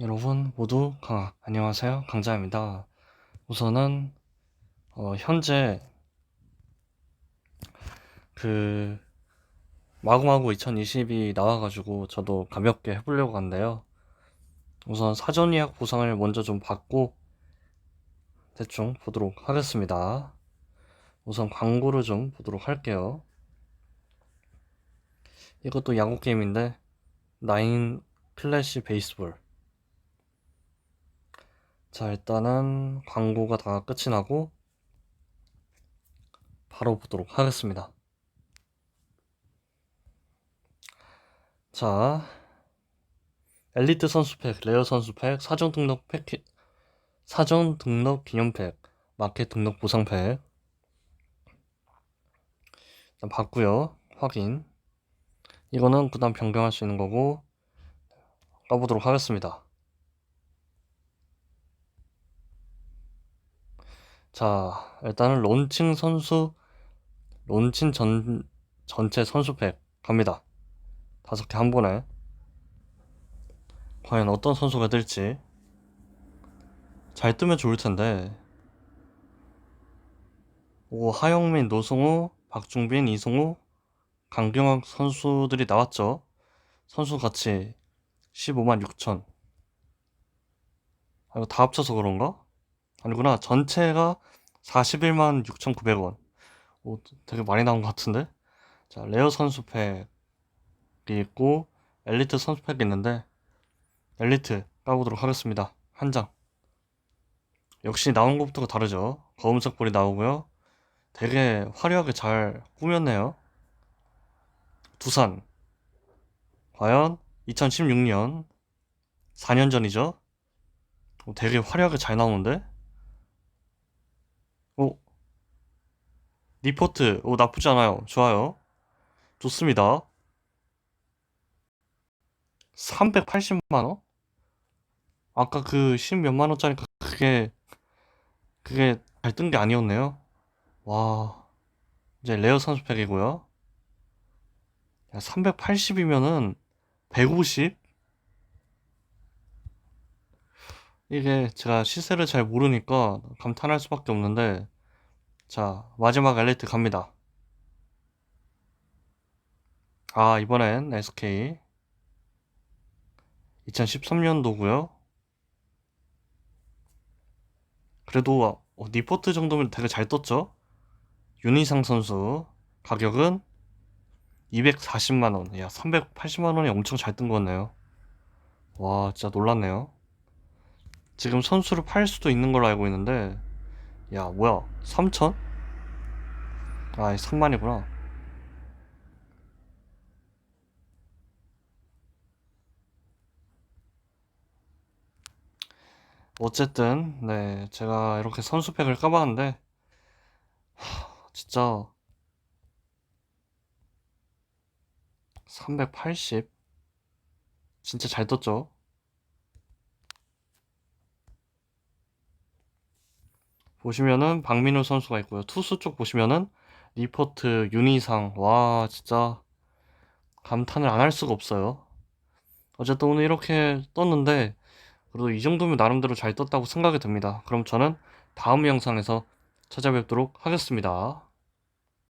여러분 모두 강, 안녕하세요. 강자입니다. 우선은 어, 현재 그 마구마구 2020이 나와가지고 저도 가볍게 해보려고 하는데요. 우선 사전 예약 보상을 먼저 좀 받고 대충 보도록 하겠습니다. 우선 광고를 좀 보도록 할게요. 이것도 야구 게임인데 나인 클래시 베이스볼 자, 일단은 광고가 다 끝이 나고 바로 보도록 하겠습니다. 자, 엘리트 선수팩, 레어 선수팩, 사전 등록 패키, 사전 등록 기념팩, 마켓 등록 보상팩. 일단 봤고요. 확인. 이거는 그 다음 변경할 수 있는 거고 까보도록 하겠습니다. 자, 일단은 론칭 선수, 론칭 전, 전체 선수팩 갑니다. 다섯 개 한 번에. 과연 어떤 선수가 될지. 잘 뜨면 좋을 텐데. 오, 하영민, 노승우, 박중빈, 이승우, 강경학 선수들이 나왔죠. 선수 가치 15만 6천. 아, 이거 다 합쳐서 그런가? 아니구나. 전체가 41만 6,900원. 오, 되게 많이 나온 것 같은데? 자, 레어 선수팩이 있고, 엘리트 선수팩이 있는데, 엘리트 까보도록 하겠습니다. 한 장. 역시 나온 것부터가 다르죠. 검은색 볼이 나오고요. 되게 화려하게 잘 꾸몄네요. 두산. 과연 2016년 4년 전이죠. 오, 되게 화려하게 잘 나오는데? 오, 리포트. 오, 나쁘지 않아요. 좋아요. 좋습니다. 380만원? 아까 그 10 몇만 원짜리 그- 그게, 그게 잘 뜬 게 아니었네요. 와, 이제 레어 선수팩이고요. 380이면은 150? 이게 제가 시세를 잘 모르니까 감탄할 수밖에 없는데, 자, 마지막 엘리트 갑니다. 아, 이번엔 SK. 2013년도고요. 그래도 어, 리포트 정도면 되게 잘 떴죠? 윤희상 선수 가격은 240만 원. 야, 380만 원이 엄청 잘 뜬 거네요. 와, 진짜 놀랐네요. 지금 선수를 팔 수도 있는 걸로 알고 있는데, 야, 뭐야, 3천? 아, 3만이구나. 어쨌든, 네, 제가 이렇게 선수팩을 까봤는데, 하, 진짜 380? 진짜 잘 떴죠? 보시면은 박민호 선수가 있고요. 투수 쪽 보시면은 리포트, 윤희상, 와, 진짜 감탄을 안 할 수가 없어요. 어쨌든 오늘 이렇게 떴는데, 그래도 이 정도면 나름대로 잘 떴다고 생각이 듭니다. 그럼 저는 다음 영상에서 찾아뵙도록 하겠습니다.